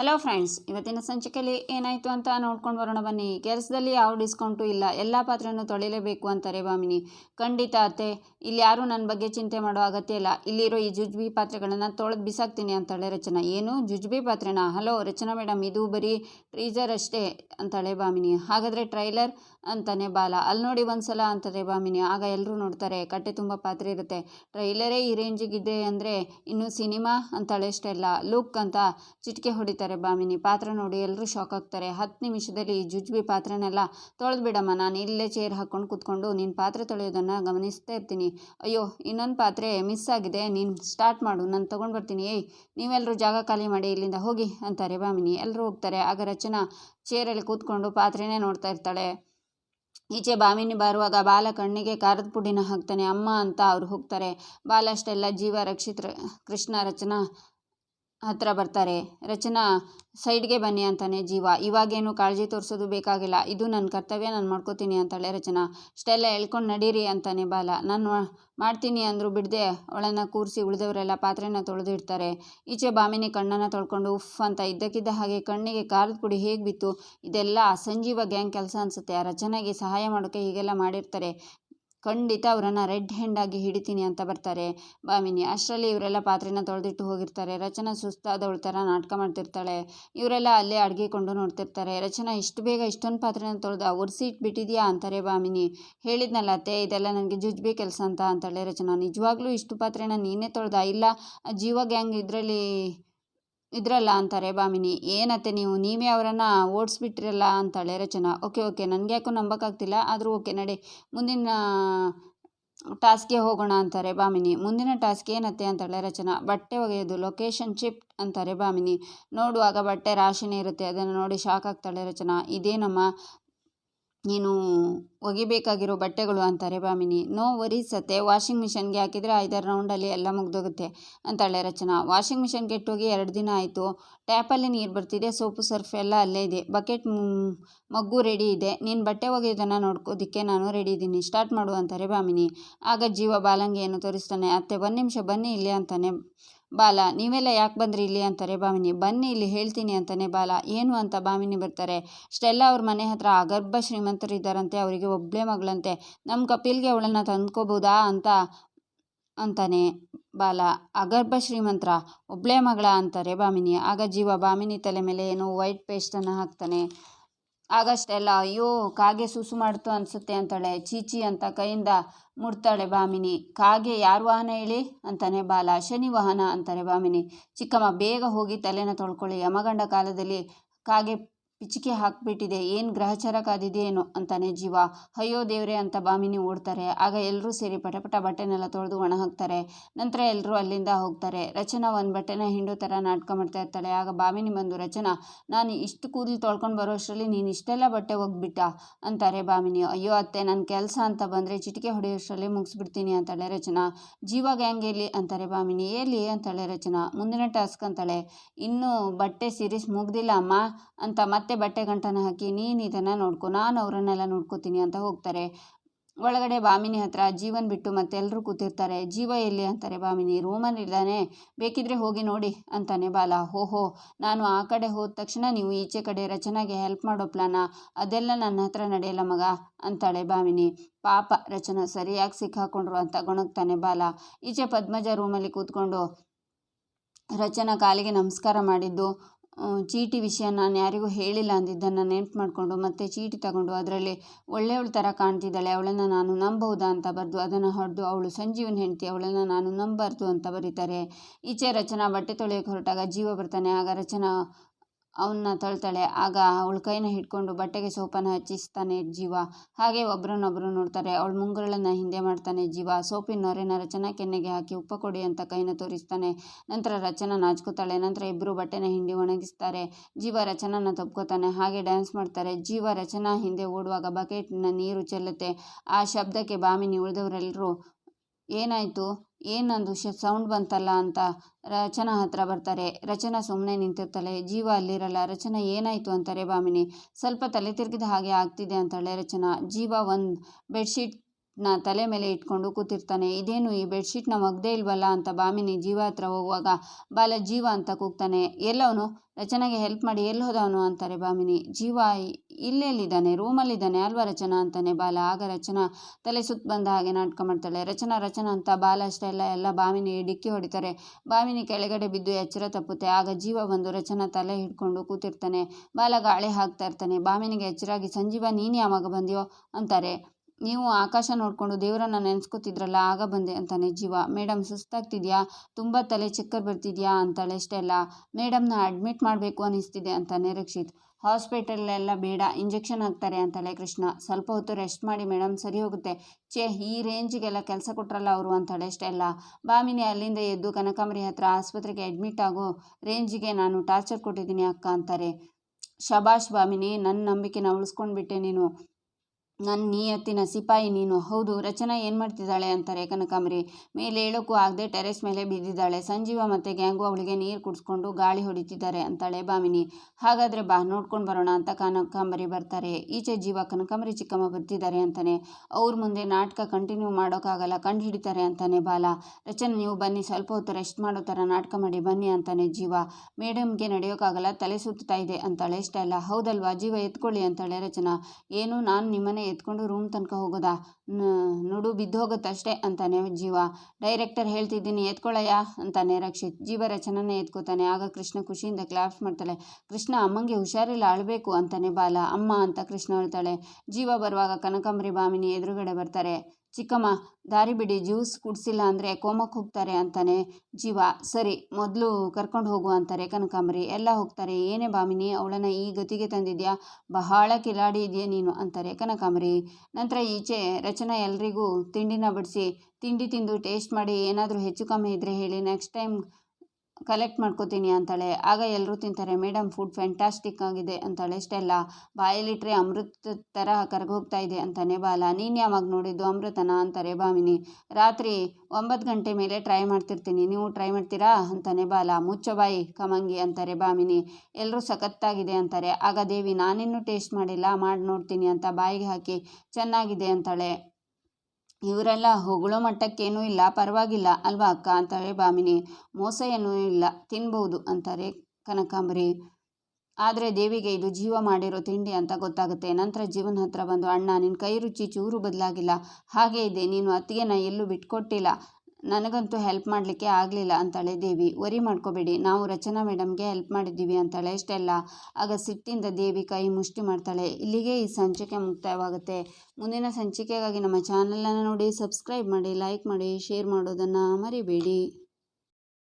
Hello friends ಇವತ್ತಿನ ಸಂಚಿಕೆಯಲ್ಲಿ ಏನಾಯಿತು ಅಂತ ನೋಡ್ಕೊಂಡು ಬರೋಣ ಬನ್ನಿ. ಕೆಲಸದಲ್ಲಿ ಯಾವ ಡಿಸ್ಕೌಂಟು ಇಲ್ಲ, ಎಲ್ಲ ಪಾತ್ರನೂ ತೊಳಿಲೇಬೇಕು ಅಂತಾರೆ ಭಾಮಿನಿ. ಖಂಡಿತ ಅತ್ತೆ, ಇಲ್ಲಿ ಯಾರೂ ನನ್ನ ಬಗ್ಗೆ ಚಿಂತೆ ಮಾಡೋ ಅಗತ್ಯ ಇಲ್ಲ. ಇಲ್ಲಿರೋ ಈ ಜುಜ್ಬಿ ಪಾತ್ರೆಗಳನ್ನು ತೊಳೆದು ಬಿಸಾಕ್ತೀನಿ ಅಂತಾಳೆ ರಚನಾ. ಏನು? ಜುಜ್ಬಿ ಪಾತ್ರೆನಾ? ಹಲೋ ರಚನಾ ಮೇಡಮ್ ಇದು ಬರೀ ಟ್ರೀಸರ್ ಅಷ್ಟೇ ಅಂತಾಳೆ ಭಾಮಿನಿ. ಹಾಗಾದರೆ ಟ್ರೈಲರ್ ಅಂತಾನೆ ಬಾಲ. ಅಲ್ಲಿ ನೋಡಿ ಒಂದ್ಸಲ ಅಂತಾರೆ ಭಾಮಿನಿ. ಆಗ ಎಲ್ಲರೂ ನೋಡ್ತಾರೆ, ಕಟ್ಟೆ ತುಂಬ ಪಾತ್ರೆ ಇರುತ್ತೆ. ಟ್ರೈಲರೇ ಈ ರೇಂಜಿಗಿದೆ ಅಂದರೆ ಇನ್ನು ಸಿನಿಮಾ ಅಂತಾಳೆ ಅಷ್ಟೆಲ್ಲ ಲುಕ್ ಅಂತ ಚಿಟಿಕೆ ಹೊಡಿತಾರೆ. ಭಾಮಿನಿ ಪಾತ್ರ ನೋಡಿ ಎಲ್ಲರೂ ಶಾಕ್ ಆಗ್ತಾರೆ. ಹತ್ತು ನಿಮಿಷದಲ್ಲಿ ಈ ಜುಜ್ಬಿ ಪಾತ್ರನೆಲ್ಲ ತೊಳೆದು ಬಿಡಮ್ಮ. ನಾನು ಇಲ್ಲೇ ಚೇರ್ ಹಾಕ್ಕೊಂಡು ಕೂತ್ಕೊಂಡು ನೀನು ಪಾತ್ರೆ ತೊಳೆಯೋದನ್ನು ಗಮನಿಸ್ತಾ ಇರ್ತೀನಿ. ಅಯ್ಯೋ, ಇನ್ನೊಂದು ಪಾತ್ರೆ ಮಿಸ್ ಆಗಿದೆ. ನೀನು ಸ್ಟಾರ್ಟ್ ಮಾಡು. ನಾನು ತೊಗೊಂಡು ಬರ್ತೀನಿ. ಏಯ್ ನೀವೆಲ್ಲರೂ ಜಾಗ ಖಾಲಿ ಮಾಡಿ ಇಲ್ಲಿಂದ ಹೋಗಿ, ಅಂತಾರೆ ಭಾಮಿನಿ ಎಲ್ಲರೂ ಹೋಗ್ತಾರೆ. ಆಗ ರಚನಾ ಚೇರಲ್ಲಿ ಕೂತ್ಕೊಂಡು ಪಾತ್ರೆನೇ ನೋಡ್ತಾ ಇರ್ತಾಳೆ. ಈಚೆ ಬಾಮಿನಿ ಬರುವಾಗ ಬಾಲ ಕಣ್ಣಿಗೆ ಖಾರದ ಪುಡಿನ ಹಾಕ್ತಾನೆ. ಅಮ್ಮ ಅಂತ ಅವ್ರು ಹೋಗ್ತಾರೆ. ಬಾಲ ಅಷ್ಟೆಲ್ಲ ಜೀವ ರಕ್ಷಿತ್ ರ- ಕೃಷ್ಣ, ರಚನಾ ಹತ್ರ ಬರ್ತಾರೆ. ರಚನಾ, ಸೈಡ್ಗೆ ಬನ್ನಿ ಅಂತಾನೆ ಜೀವ. ಇವಾಗೇನು ಕಾಳಜಿ ತೋರಿಸೋದು ಬೇಕಾಗಿಲ್ಲ. ಇದು ನನ್ನ ಕರ್ತವ್ಯ, ನಾನು ಮಾಡ್ಕೋತೀನಿ ಅಂತಾಳೆ ರಚನಾ. ಇಷ್ಟೆಲ್ಲ ಹೇಳ್ಕೊಂಡು ನಡೀರಿ ಅಂತಾನೆ ಬಾಲ. ನಾನು ಮಾಡ್ತೀನಿ ಅಂದರು ಬಿಡದೆ ಅವಳನ್ನು ಕೂರಿಸಿ ಉಳಿದವರೆಲ್ಲ ಪಾತ್ರೆನ ತೊಳೆದು ಇಡ್ತಾರೆ. ಈಚೆ ಬಾಮಿನಿ ಕಣ್ಣನ್ನು ತೊಳ್ಕೊಂಡು ಉಫ್ ಅಂತ ಇದ್ದಕ್ಕಿದ್ದ ಹಾಗೆ ಕಣ್ಣಿಗೆ ಕಾರದ ಪುಡಿ ಹೇಗೆ ಬಿತ್ತು? ಇದೆಲ್ಲ ಸಂಜೀವ ಗ್ಯಾಂಗ್ ಕೆಲಸ ಅನಿಸುತ್ತೆ. ಆ ರಚನೆಗೆ ಸಹಾಯ ಮಾಡೋಕ್ಕೆ ಹೀಗೆಲ್ಲ ಮಾಡಿರ್ತಾರೆ. ಖಂಡಿತ ಅವರನ್ನು ರೆಡ್ ಹ್ಯಾಂಡಾಗಿ ಹಿಡಿತೀನಿ ಅಂತ ಬರ್ತಾರೆ. ಬಾಮಿನಿ ಅಷ್ಟರಲ್ಲಿ ಇವರೆಲ್ಲ ಪಾತ್ರೆನ ತೊಳೆದಿಟ್ಟು ಹೋಗಿರ್ತಾರೆ. ರಚನಾ ಸುಸ್ತಾದವಳ ಥರ ನಾಟಕ ಮಾಡ್ತಿರ್ತಾಳೆ. ಇವರೆಲ್ಲ ಅಲ್ಲೇ ಅಡ್ಗಿಕೊಂಡು ನೋಡ್ತಿರ್ತಾರೆ. ರಚನಾ, ಇಷ್ಟು ಬೇಗ ಇಷ್ಟೊಂದು ಪಾತ್ರೆನ ತೊಳೆದ ಒರೆಸಿ ಇಟ್ಬಿಟ್ಟಿದ್ಯಾ ಅಂತಾರೆ ಬಾಮಿನಿ ಹೇಳಿದ್ನಲ್ಲ ಅತ್ತೆ, ಇದೆಲ್ಲ ನನಗೆ ಜುಜ್ಬಿ ಕೆಲಸ ಅಂತ ಅಂತಾಳೆ ರಚನಾ. ನಿಜವಾಗ್ಲೂ ಇಷ್ಟು ಪಾತ್ರೆನ ನೀನೇ ತೊಳೆದ? ಇಲ್ಲ, ಜೀವ ಗ್ಯಾಂಗ್ ಇದರಲ್ಲಿ ಇದ್ರಲ್ಲ ಅಂತಾರೆ ಭಾಮಿನಿ ಏನತ್ತೆ ನೀವು? ನೀವೇ ಅವರನ್ನು ಓಡಿಸ್ಬಿಟ್ರಲ್ಲ ಅಂತಾಳೆ ರಚನಾ. Okay okay. ನನಗೆ ಯಾಕೋ ನಂಬಕ್ಕಾಗ್ತಿಲ್ಲ ಆದರೂ ಓಕೆ, ನಡಿ. ಮುಂದಿನ ಟಾಸ್ಕ್ಗೆ ಹೋಗೋಣ ಅಂತಾರೆ ಭಾಮಿನಿ ಮುಂದಿನ ಟಾಸ್ಕ್ ಏನತ್ತೆ ಅಂತಾಳೆ ರಚನಾ. ಬಟ್ಟೆ ಒಗೆಯೋದು, ಲೊಕೇಶನ್ ಶಿಫ್ಟ್ ಅಂತಾರೆ ಭಾಮಿನಿ ನೋಡುವಾಗ ಬಟ್ಟೆ ರಾಶಿನೇ ಇರುತ್ತೆ. ಅದನ್ನು ನೋಡಿ ಶಾಕ್ ಆಗ್ತಾಳೆ ರಚನಾ. ಇದೇನಮ್ಮ? ನೀನು ಒಗಿಬೇಕಾಗಿರೋ ಬಟ್ಟೆಗಳು ಅಂತಾರೆ ಭಾಮಿನಿ ನೋ ವರೀಸ್ ಅತ್ತೆ ವಾಷಿಂಗ್ ಮಿಷನ್ಗೆ ಹಾಕಿದರೆ ಐದಾರು ರೌಂಡಲ್ಲಿ ಎಲ್ಲ ಮುಗ್ದೋಗುತ್ತೆ ಅಂತಾಳೆ ರಚನಾ. ವಾಷಿಂಗ್ ಮಿಷನ್ ಕೆಟ್ಟೋಗಿ ಎರಡು ದಿನ ಆಯಿತು. ಟ್ಯಾಪಲ್ಲಿ ನೀರು ಬರ್ತಿದೆ, ಸೋಪು, ಸರ್ಫ್ ಎಲ್ಲ ಅಲ್ಲೇ ಇದೆ. ಬಕೆಟ್ ಮಗ್ಗು ರೆಡಿ ಇದೆ. ನೀನು ಬಟ್ಟೆ ಒಗೆಯೋದನ್ನು ನೋಡ್ಕೋದಕ್ಕೆ ನಾನು ರೆಡಿ ಇದ್ದೀನಿ. ಸ್ಟಾರ್ಟ್ ಮಾಡು ಅಂತಾರೆ ಭಾಮಿನಿ ಆಗ ಜೀವ ಬಾಲಂಗಿಯನ್ನು ತೋರಿಸ್ತಾನೆ. ಅತ್ತೆ, ಒಂದು ನಿಮಿಷ ಬನ್ನಿ ಇಲ್ಲೇ ಅಂತಾನೆ. ಬಾಲ, ನೀವೆಲ್ಲ ಯಾಕೆ ಬಂದ್ರಿ ಇಲ್ಲಿ ಅಂತಾರೆ ಭಾಮಿನಿ. ಬನ್ನಿ, ಇಲ್ಲಿ ಹೇಳ್ತೀನಿ ಅಂತಾನೆ ಬಾಲ. ಏನು ಅಂತ ಭಾಮಿನಿ ಬರ್ತಾರೆ. ಇಷ್ಟೆಲ್ಲ ಅವ್ರ ಮನೆ ಹತ್ರ ಅಗರ್ಭ ಶ್ರೀಮಂತರಿದ್ದಾರಂತೆ, ಅವರಿಗೆ ಒಬ್ಬಳೇ ಮಗಳಂತೆ. ನಮ್ಮ ಕಪಿಲ್ಗೆ ಅವಳನ್ನು ತಂದ್ಕೋಬೋದಾ ಅಂತ ಅಂತಾನೆ ಬಾಲ. ಅಗರ್ಭ ಶ್ರೀಮಂತ್ರ ಒಬ್ಬಳೇ ಮಗಳ ಅಂತಾರೆ ಭಾಮಿನಿ. ಆಗ ಜೀವ ಭಾಮಿನಿ ತಲೆ ಮೇಲೆ ಏನೋ ವೈಟ್ ಪೇಸ್ಟನ್ನು ಹಾಕ್ತಾನೆ. ಆಗಷ್ಟೆಲ್ಲ, ಅಯ್ಯೋ, ಕಾಗೆ ಸುಸು ಮಾಡ್ತು ಅನಿಸುತ್ತೆ ಅಂತಾಳೆ. ಚೀಚಿ ಅಂತ ಕೈಯಿಂದ ಮುಡ್ತಾಳೆ ಭಾಮಿನಿ ಕಾಗೆ ಯಾರು ವಾಹನ ಹೇಳಿ? ಅಂತಾನೆ ಬಾಲ. ಶನಿ ವಾಹನ ಅಂತಾರೆ ಭಾಮಿನಿ ಚಿಕ್ಕಮ್ಮ, ಬೇಗ ಹೋಗಿ ತಲೆನ ತೊಳ್ಕೊಳ್ಳಿ. ಯಮಗಂಡ ಕಾಲದಲ್ಲಿ ಕಾಗೆ ಪಿಚಿಕೆ ಹಾಕ್ಬಿಟ್ಟಿದೆ, ಏನು ಗ್ರಹಚಾರ ಕಾದಿದೆಯೇನೋ ಅಂತಾನೆ ಜೀವ. ಅಯ್ಯೋ ದೇವ್ರೆ ಅಂತ ಬಾಮಿನಿ ಓಡ್ತಾರೆ. ಆಗ ಎಲ್ಲರೂ ಸೇರಿ ಪಟಪಟ ಬಟ್ಟೆನೆಲ್ಲ ತೊಳೆದು ಒಣ ಹಾಕ್ತಾರೆ. ನಂತರ ಎಲ್ಲರೂ ಅಲ್ಲಿಂದ ಹೋಗ್ತಾರೆ. ರಚನಾ ಒಂದು ಬಟ್ಟೆನ ಹಿಂಡು ಥರ ನಾಟಕ ಮಾಡ್ತಾ ಇರ್ತಾಳೆ. ಆಗ ಬಾಮಿನಿ ಬಂದು, ರಚನಾ, ನಾನು ಇಷ್ಟು ಕೂದಲು ತೊಳ್ಕೊಂಡು ಬರೋ ಅಷ್ಟರಲ್ಲಿ ನೀನು ಇಷ್ಟೆಲ್ಲ ಬಟ್ಟೆ ಹೋಗ್ಬಿಟ್ಟ ಅಂತಾರೆ ಬಾಮಿನಿ. ಅಯ್ಯೋ ಅತ್ತೆ ನನ್ನ ಕೆಲಸ ಅಂತ ಬಂದರೆ ಚಿಟಿಕೆ ಹೊಡೆಯೋಷ್ಟರಲ್ಲಿ ಮುಗಿಸ್ಬಿಡ್ತೀನಿ ಅಂತಾಳೆ ರಚನಾ. ಜೀವ ಗ್ಯಾಂಗ್ ಅಂತಾರೆ ಬಾಮಿನಿ. ಎಲ್ಲಿ? ಅಂತಾಳೆ ರಚನಾ. ಮುಂದಿನ ಟಾಸ್ಕ್ ಅಂತಾಳೆ. ಇನ್ನೂ ಬಟ್ಟೆ ಸೀರೀಸ್ ಮುಗ್ದಿಲ್ಲ, ಅಮ್ಮ ಅಂತ ಮತ್ತೆ ಬಟ್ಟೆ ಗಂಟನ ಹಾಕಿ, ನೀನು ಇದನ್ನು ನೋಡ್ಕೊ, ನಾನು ಅವರನ್ನೆಲ್ಲ ನೋಡ್ಕೋತೀನಿ ಅಂತ ಹೋಗ್ತಾರೆ. ಒಳಗಡೆ ಬಾಮಿನಿ ಹತ್ರ ಜೀವನ್ ಬಿಟ್ಟು ಮತ್ತೆಲ್ಲರೂ ಕೂತಿರ್ತಾರೆ. ಜೀವ ಎಲ್ಲಿ ಅಂತಾರೆ ಬಾಮಿನಿ? ರೂಮಲ್ಲಿದ್ದಾನೆ ಬೇಕಿದ್ರೆ ಹೋಗಿ ನೋಡಿ ಅಂತಾನೆ ಬಾಲ. ಹೋಹೋ ನಾನು ಆ ಕಡೆ ಹೋದ ತಕ್ಷಣ ನೀವು ಈಚೆ ಕಡೆ ರಚನಾಗೆ ಹೆಲ್ಪ್ ಮಾಡೋ ಪ್ಲಾನ ಅದೆಲ್ಲ ನನ್ನ ಹತ್ರ ನಡೆಯಲ್ಲ ಮಗ, ಅಂತಾಳೆ ಬಾಮಿನಿ. ಪಾಪ ರಚನಾ, ಸರಿಯಾಗಿ ಸಿಕ್ಕಾಕೊಂಡ್ರು ಅಂತ ಗೊಣಗ್ತಾನೆ ಬಾಲ. ಈಚೆ ಪದ್ಮಜ ರೂಮಲ್ಲಿ ಕೂತ್ಕೊಂಡು ರಚನಾ ಕಾಲಿಗೆ ನಮಸ್ಕಾರ ಮಾಡಿದ್ದು. ಚೀಟಿ ವಿಷಯ ನಾನು ಯಾರಿಗೂ ಹೇಳಿಲ್ಲ ಅಂದಿದ್ದನ್ನು ನೆನ್ಪು ಮಾಡಿಕೊಂಡು ಮತ್ತೆ ಚೀಟಿ ತಗೊಂಡು ಅದರಲ್ಲಿ ಒಳ್ಳೆಯವಳ ಥರ ಕಾಣ್ತಿದ್ದಾಳೆ, ಅವಳನ್ನು ನಾನು ನಂಬಹುದಾ ಅಂತ ಬರೆದು ಅದನ್ನು ಹೊಡೆದು ಅವಳು ಸಂಜೀವನ್ ಹೆಂಡತಿ, ಅವಳನ್ನು ನಾನು ನಂಬಾರ್ದು ಅಂತ ಬರೀತಾರೆ. ಈಚೆ ರಚನಾ ಬಟ್ಟೆ ತೊಳೆಯೋಕೆ ಹೊರಟಾಗ ಜೀವ ಬರ್ತಾನೆ, ಆಗ ರಚನಾ ಅವನ್ನ ತಳ್ತಾಳೆ. ಆಗ ಅವಳ ಕೈನ ಹಿಡ್ಕೊಂಡು ಬಟ್ಟೆಗೆ ಸೋಪನ್ನು ಹಚ್ಚಿಸ್ತಾನೆ ಜೀವ. ಹಾಗೆ ಒಬ್ರನ್ನೊಬ್ರು ನೋಡ್ತಾರೆ. ಅವಳ ಮುಂಗುರಳನ್ನು ಹಿಂದೆ ಮಾಡ್ತಾನೆ ಜೀವ. ಸೋಪಿನ ನೊರೆನ ರಚನಾ ಕೆನ್ನೆಗೆ ಹಾಕಿ ಉಪ್ಪ ಕೊಡಿ ಅಂತ ಕೈನ ತೋರಿಸ್ತಾನೆ. ನಂತರ ರಚನಾ ನಾಚ್ಕೋತಾಳೆ. ನಂತರ ಇಬ್ಬರು ಬಟ್ಟೆನ ಹಿಂಡಿ ಒಣಗಿಸ್ತಾರೆ. ಜೀವ ರಚನಾನ ತಪ್ಕೋತಾನೆ ಹಾಗೆ ಡ್ಯಾನ್ಸ್ ಮಾಡ್ತಾರೆ. ಜೀವ ರಚನಾ ಹಿಂದೆ ಓಡುವಾಗ ಬಕೆಟ್ನ ನೀರು ಚೆಲ್ಲುತ್ತೆ. ಆ ಶಬ್ದಕ್ಕೆ ಬಾಮಿನಿ ಉಳಿದವರೆಲ್ಲರೂ ಏನಾಯಿತು? ಏನಂದು ಶ, ಸೌಂಡ್ ಬಂತಲ್ಲ ಅಂತ ರಚನಾ ಹತ್ರ ಬರ್ತಾರೆ. ರಚನಾ ಸುಮ್ಮನೆ ನಿಂತಿರ್ತಾಳೆ. ಜೀವ ಅಲ್ಲಿರಲ್ಲ. ರಚನಾ ಏನಾಯಿತು ಅಂತಾರೆ ಭಾಮಿನಿ ಸ್ವಲ್ಪ ತಲೆ ತಿರುಗಿದ ಹಾಗೆ ಆಗ್ತಿದೆ ಅಂತಾಳೆ ರಚನಾ. ಜೀವ ಒಂದು ಬೆಡ್ಶೀಟ್ ನ ತಲೆ ಮೇಲೆ ಇಟ್ಕೊಂಡು ಕೂತಿರ್ತಾನೆ. ಇದೇನು ಈ ಬೆಡ್ಶೀಟ್ನ ಒಗ್ದೇ ಇಲ್ವಲ್ಲ ಅಂತ ಭಾಮಿನಿ ಜೀವ ಹತ್ರ ಹೋಗುವಾಗ ಬಾಲ ಜೀವ ಅಂತ ಕೂಗ್ತಾನೆ. ಎಲ್ಲವನು? ರಚನಾಗೆ ಹೆಲ್ಪ್ ಮಾಡಿ ಎಲ್ಲಿ ಹೋದವನು ಅಂತಾರೆ ಭಾಮಿನಿ ಜೀವ ಇಲ್ಲೆಲ್ಲಿದ್ದಾನೆ? ರೂಮಲ್ಲಿದ್ದಾನೆ ಅಲ್ವಾ ರಚನಾ ಅಂತಾನೆ ಬಾಲ. ಆಗ ರಚನಾ ತಲೆ ಸುತ್ತ ಬಂದ ಹಾಗೆ ನಾಟಕ ಮಾಡ್ತಾಳೆ. ರಚನಾ ರಚನಾ ಅಂತ ಬಾಲ ಅಷ್ಟೆಲ್ಲ ಎಲ್ಲ ಭಾಮಿನಿ ಡಿಕ್ಕಿ ಹೊಡಿತಾರೆ. ಭಾಮಿನಿ ಕೆಳಗಡೆ ಬಿದ್ದು ಎಚ್ಚರ ತಪ್ಪುತ್ತೆ. ಆಗ ಜೀವ ಬಂದು ರಚನಾ ತಲೆ ಹಿಡ್ಕೊಂಡು ಕೂತಿರ್ತಾನೆ. ಬಾಲ ಗಾಳಿ ಹಾಕ್ತಾ ಇರ್ತಾನೆ. ಭಾಮಿನಿಗೆ ಎಚ್ಚರಾಗಿ, ಸಂಜೀವ, ನೀನು ಯಾವಾಗ ಬಂದಿಯೋ? ಅಂತಾರೆ. ನೀವು ಆಕಾಶ ನೋಡಿಕೊಂಡು ದೇವರನ್ನ ನೆನೆಸ್ಕೊತಿದ್ರಲ್ಲ, ಆಗ ಬಂದೆ ಅಂತಾನೆ. ಜೀವ ಮೇಡಮ್ ಸುಸ್ತಾಗ್ತಿದ್ಯಾ? ತುಂಬ ತಲೆ ಚಕ್ಕರ್ ಬರ್ತಿದ್ಯಾ? ಅಂತಾಳೆ. ಅಷ್ಟೆಲ್ಲ ಮೇಡಮ್ನ ಅಡ್ಮಿಟ್ ಮಾಡಬೇಕು ಅನಿಸ್ತಿದೆ ಅಂತಾನೆ ರಕ್ಷಿತ್. ಹಾಸ್ಪಿಟಲೆಲ್ಲ ಬೇಡ, ಇಂಜೆಕ್ಷನ್ ಹಾಕ್ತಾರೆ ಅಂತಾಳೆ ಕೃಷ್ಣ. ಸ್ವಲ್ಪ ಹೊತ್ತು ರೆಸ್ಟ್ ಮಾಡಿ ಮೇಡಮ್ ಸರಿ ಹೋಗುತ್ತೆ. ಛೇ, ಈ ರೇಂಜಿಗೆಲ್ಲ ಕೆಲಸ ಕೊಟ್ರಲ್ಲ ಅವರು ಅಂತಾಳೆ. ಅಷ್ಟೆಲ್ಲ ಬಾಮಿನಿ ಅಲ್ಲಿಂದ ಎದ್ದು ಕನಕಾಂಬರಿ ಹತ್ರ ಆಸ್ಪತ್ರೆಗೆ ಅಡ್ಮಿಟ್ ಆಗೋ. ರೇಂಜಿಗೆ ನಾನು ಟಾರ್ಚರ್ ಕೊಟ್ಟಿದ್ದೀನಿ ಅಕ್ಕ ಅಂತಾರೆ. ಶಬಾಷ್ ಬಾಮಿನಿ ನನ್ನ ನಂಬಿಕೆನ ಉಳಿಸ್ಕೊಂಡ್ಬಿಟ್ಟೆ ನೀನು. ನನ್ನ ನಿಯತ್ತಿನ ಸಿಪಾಯಿ ನೀನು. ಹೌದು, ರಚನಾ ಏನು ಮಾಡ್ತಿದ್ದಾಳೆ ಅಂತಾರೆ ಕನಕಾಂಬರಿ. ಮೇಲೆ ಹೇಳೋಕ್ಕೂ ಆಗದೆ ಟೆರೆಸ್ ಮೇಲೆ ಬಿದ್ದಿದ್ದಾಳೆ. ಸಂಜೀವ ಮತ್ತು ಗ್ಯಾಂಗು ಅವಳಿಗೆ ನೀರು ಕುಡಿಸ್ಕೊಂಡು ಗಾಳಿ ಹೊಡಿತಿದ್ದಾರೆ ಅಂತಾಳೆ ಬಾಮಿನಿ. ಹಾಗಾದರೆ ಬಾ, ನೋಡ್ಕೊಂಡು ಬರೋಣ ಅಂತ ಕನಕಾಂಬರಿ ಬರ್ತಾರೆ. ಈಚೆ ಜೀವ ಕನಕಾಂಬರಿ ಚಿಕ್ಕಮ್ಮ ಬರ್ತಿದ್ದಾರೆ ಅಂತಾನೆ. ಅವ್ರ ಮುಂದೆ ನಾಟಕ ಕಂಟಿನ್ಯೂ ಮಾಡೋಕ್ಕಾಗಲ್ಲ ಕಂಡು ಹಿಡಿತಾರೆ ಅಂತಾನೆ ಬಾಲ. ರಚನಾ, ನೀವು ಬನ್ನಿ, ಸ್ವಲ್ಪ ಹೊತ್ತು ರೆಸ್ಟ್ ಮಾಡೋ ಥರ ನಾಟಕ ಮಾಡಿ ಬನ್ನಿ ಅಂತಾನೆ ಜೀವ. ಮೇಡಮ್ಗೆ ನಡೆಯೋಕ್ಕಾಗಲ್ಲ ತಲೆ ಸುತ್ತಾ ಇದೆ ಅಂತಾಳೆ ಇಷ್ಟ ಇಲ್ಲ ಹೌದಲ್ವಾ, ಜೀವ ಎತ್ಕೊಳ್ಳಿ ಅಂತಾಳೆ ರಚನಾ. ಏನು, ನಾನು ನಿಮ್ಮನೆ ಎತ್ಕೊಂಡು ರೂಮ್ ತನಕ ಹೋಗೋದಾ? ನುಡು ಬಿದ್ದೋಗುತ್ತಷ್ಟೇ ಅಂತಾನೆ ಜೀವ. ಡೈರೆಕ್ಟರ್ ಹೇಳ್ತಿದ್ದೀನಿ, ಎತ್ಕೊಳ್ಳಯ್ಯ ಅಂತಾನೆ ರಕ್ಷಿತ್. ಜೀವ ರಚನನೆ ಎತ್ಕೋತಾನೆ. ಆಗ ಕೃಷ್ಣ ಖುಷಿಯಿಂದ ಕ್ಲಾಪ್ಸ್ ಮಾಡ್ತಾಳೆ. ಕೃಷ್ಣ, ಅಮ್ಮಂಗೆ ಹುಷಾರಿಲ್ಲ, ಅಳಬೇಕು ಅಂತಾನೆ ಬಾಲ. ಅಮ್ಮ ಅಂತ ಕೃಷ್ಣ ಹೇಳ್ತಾಳೆ. ಜೀವ ಬರುವಾಗ ಕನಕಾಂಬರಿ ಭಾಮಿನಿ ಎದುರುಗಡೆ ಬರ್ತಾರೆ. ಚಿಕ್ಕಮ್ಮ, ದಾರಿ ಬಿಡಿ, ಜ್ಯೂಸ್ ಕುಡಿಸಿಲ್ಲ ಅಂದರೆ ಕೋಮಕ್ಕೆ ಹೋಗ್ತಾರೆ ಅಂತಾನೆ. ಜೀವ, ಸರಿ, ಮೊದಲು ಕರ್ಕೊಂಡು ಹೋಗು ಅಂತಾರೆ ಕನಕಾಂಬರಿ. ಎಲ್ಲ ಹೋಗ್ತಾರೆ. ಏನೇ ಭಾಮಿನಿ ಅವಳನ್ನು ಈ ಗತಿಗೆ ತಂದಿದ್ಯಾ? ಬಹಳ ಕಿಲಾಡಿ ಇದೆಯಾ ನೀನು? ಅಂತಾರೆ ಕನಕಾಂಬರಿ. ನಂತರ ಈಚೆ ರಚನಾ ಎಲ್ರಿಗೂ ತಿಂಡಿನ ಬಡಿಸಿ, ತಿಂಡಿ ತಿಂದು ಟೇಸ್ಟ್ ಮಾಡಿ ಏನಾದರೂ ಹೆಚ್ಚು ಕಮ್ಮಿ ಇದ್ದರೆ ಹೇಳಿ, ನೆಕ್ಸ್ಟ್ ಟೈಮ್ ಕಲೆಕ್ಟ್ ಮಾಡ್ಕೋತೀನಿ ಅಂತಾಳೆ. ಆಗ ಎಲ್ಲರೂ ತಿಂತಾರೆ ಮೇಡಮ್ ಫುಡ್ ಫ್ಯಾಂಟಾಸ್ಟಿಕ್ ಆಗಿದೆ ಅಂತಾಳೆ. ಇಷ್ಟೆಲ್ಲ ಬಾಯಲ್ಲಿಟ್ರೆ ಅಮೃತ ಥರ ಕರಗೋಗ್ತಾ ಇದೆ ಅಂತಾನೆ ಬಾಲ. ನೀನು ಯಾವಾಗ ನೋಡಿದ್ದು ಅಮೃತನ? ಅಂತಾರೆ ಭಾಮಿನಿ. ರಾತ್ರಿ ಒಂಬತ್ತು ಗಂಟೆ ಮೇಲೆ ಟ್ರೈ ಮಾಡ್ತಿರ್ತೀನಿ. ನೀವು ಟ್ರೈ ಮಾಡ್ತೀರಾ? ಅಂತಾನೆ ಬಾಲ. ಮುಚ್ಚೋ ಬಾಯಿ, ಕಮಂಗಿ ಅಂತಾರೆ ಭಾಮಿನಿ. ಎಲ್ಲರೂ ಸಖತ್ತಾಗಿದೆ ಅಂತಾರೆ. ಆಗ ದೇವಿ, ನಾನಿನ್ನೂ ಟೇಸ್ಟ್ ಮಾಡಿಲ್ಲ. ಮಾಡಿ ನೋಡ್ತೀನಿ ಅಂತ ಬಾಯಿಗೆ ಹಾಕಿ ಚೆನ್ನಾಗಿದೆ ಅಂತಾಳೆ. ಇವರೆಲ್ಲ ಹೊಗಳೋ ಮಟ್ಟಕ್ಕೇನೂ ಇಲ್ಲ, ಪರವಾಗಿಲ್ಲ. ಅಲ್ವಾ ಅಕ್ಕ? ಅಂತಾಳೆ ಭಾಮಿನಿ ಮೋಸ ಏನೂ ಇಲ್ಲ, ತಿನ್ಬೋದು ಅಂತಾರೆ ಕನಕಾಂಬರಿ. ಆದರೆ ದೇವಿಗೆ ಇದು ಜೀವ ಮಾಡಿರೋ ತಿಂಡಿ ಅಂತ ಗೊತ್ತಾಗುತ್ತೆ. ನಂತರ ಜೀವನ ಹತ್ರ ಬಂದು, ಅಣ್ಣ ನಿನ್ನ ಕೈ ರುಚಿ ಚೂರು ಬದಲಾಗಿಲ್ಲ. ಹಾಗೇ ಇದೆ. ನೀನು ಅತ್ತಿಗೆನ ಎಲ್ಲೂ ಬಿಟ್ಕೊಟ್ಟಿಲ್ಲ. ನನಗಂತೂ ಹೆಲ್ಪ್ ಮಾಡಲಿಕ್ಕೆ ಆಗಲಿಲ್ಲ ಅಂತಾಳೆ, ದೇವಿ, ವರಿ ಮಾಡ್ಕೋಬೇಡಿ. ನಾವು ರಚನಾ ಮೇಡಮ್ಗೆ ಹೆಲ್ಪ್ ಮಾಡಿದ್ದೀವಿ ಅಂತಾಳೆ. ಇಷ್ಟೆಲ್ಲ ಆಗ ಸಿಟ್ಟಿಂದ ದೇವಿ ಕೈ ಮುಷ್ಟಿ ಮಾಡ್ತಾಳೆ. ಇಲ್ಲಿಗೆ ಈ ಸಂಚಿಕೆ ಮುಕ್ತಾಯವಾಗುತ್ತೆ ಮುಂದಿನ ಸಂಚಿಕೆಗಾಗಿ ನಮ್ಮ ಚಾನಲನ್ನು ನೋಡಿ, ಸಬ್ಸ್ಕ್ರೈಬ್ ಮಾಡಿ, ಲೈಕ್ ಮಾಡಿ, ಶೇರ್ ಮಾಡೋದನ್ನು ಮರಿಬೇಡಿ.